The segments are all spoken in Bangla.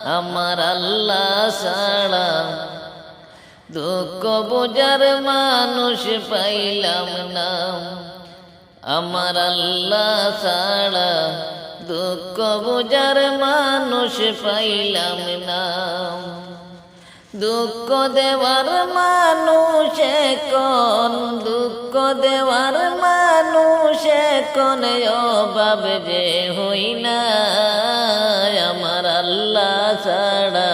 আমার আল্লাহ ছাড়া দুঃখ বোঝার মানুষ পাইলাম না। আমার আল্লাহ ছাড়া দুঃখ বোঝার মানুষ পাইলাম না। দুঃখ দেওয়ার মানুষ কোন দুঃখ দেওয়ার মানুষ কোন অভাব যে হই না। ছাড়া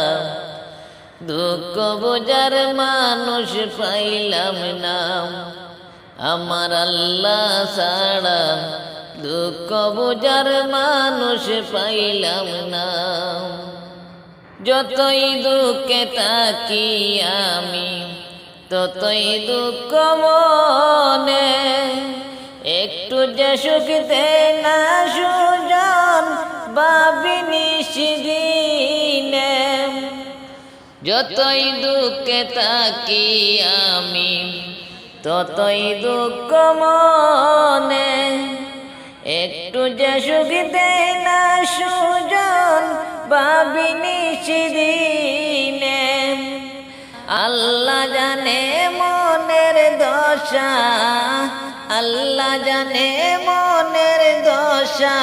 দুঃখ বোঝার মানুষ পাইলাম না। আমার আল্লাহ ছাড়া দুঃখ বোঝার মানুষ পাইলাম না। যতই দুঃখে থাকি আমি, ততই দুঃখ মনে একটু যে সুখ না। যতই দুঃখে থাকি আমি, ততই দুঃখ মনে। একটু যে সুখ দেয় না সুজন ভাবিনি সেদিনে আল্লাহ জানে মনের দশা, আল্লাহ জানে মনের দশা।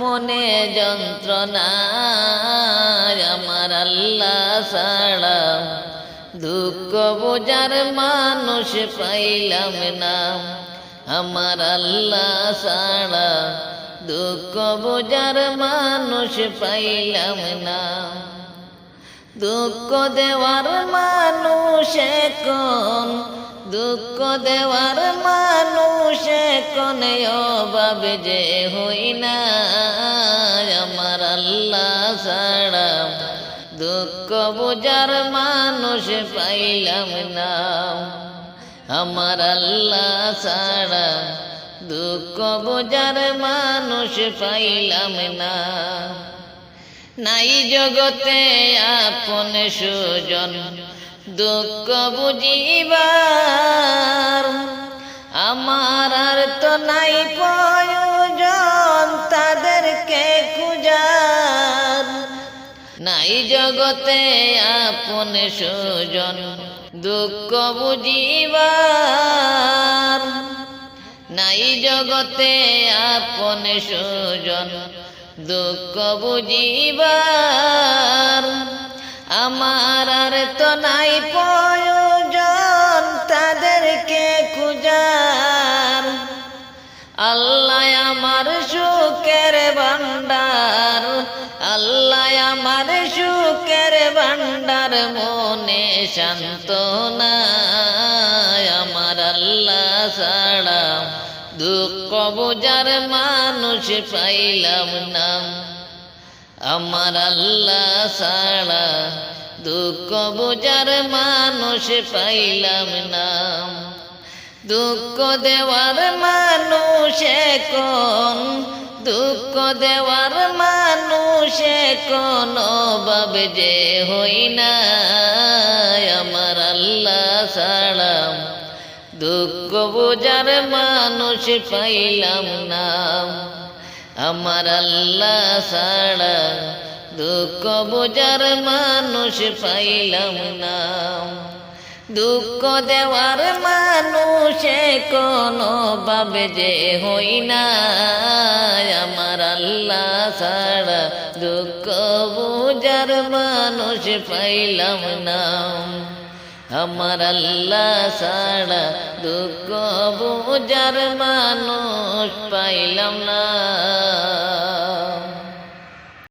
মনে যন্ত্রণা আমার আল্লাহ ছাড়া দুঃখ বোঝার মানুষ পাইলাম না। আমার আল্লাহ ছাড়া দুঃখ বোঝার মানুষ পাইলাম না। দুঃখ দেওয়ার মানুষ কোন দুঃখ দেওয়ার মানুষ কোন অভাব যে হই না। আমার আল্লাহ ছাড়া দুঃখ বোঝার মানুষ পাইলাম না। আমার আল্লাহ ছাড়া দুঃখ বোঝার মানুষ পাইলাম না। নাই জগতে আপন সুজন দুঃখ বুঝিবার আমার আর তো নাই প্রয়োজন তাদেরকে খুঁজার। নাই জগতে আপন সুজন দুঃখ বুঝিবার। নাই জগতে আপন সুজন দুঃখ বুঝিবার। আমার আর তো নাই প্রয়োজন তাদেরকে খুঁজার। আল্লাহ আমার সুখের ভান্ডার আল্লাহ আমার সুখের ভান্ডার মনে শান্ত আমার আল্লাহ ছাড়া। দুঃখ বোঝার মানুষ পাইলাম না। আমার আল্লাহ ছাড়া দুঃখ বোঝার মানুষ পাইলাম না। দুঃখ দেওয়ার মানুষ কোন দুঃখ দেওয়ার মানুষ কোন ভাবে যে হই না। আমার আল্লাহ ছাড়া দুঃখ বোঝার মানুষ পাইলাম না। আমার আল্লাহ ছাড়া দুঃখ বোঝার মানুষ পাইলাম না। দুঃখ দেওয়ার মানুষ কোনো ভাবে যে হই না। আমার আল্লাহ ছাড়া দুঃখ বোঝার মানুষ পাইলাম না। আমার আল্লাহ ছাড়া দুঃখ বুঝার মানুষ পাইলাম না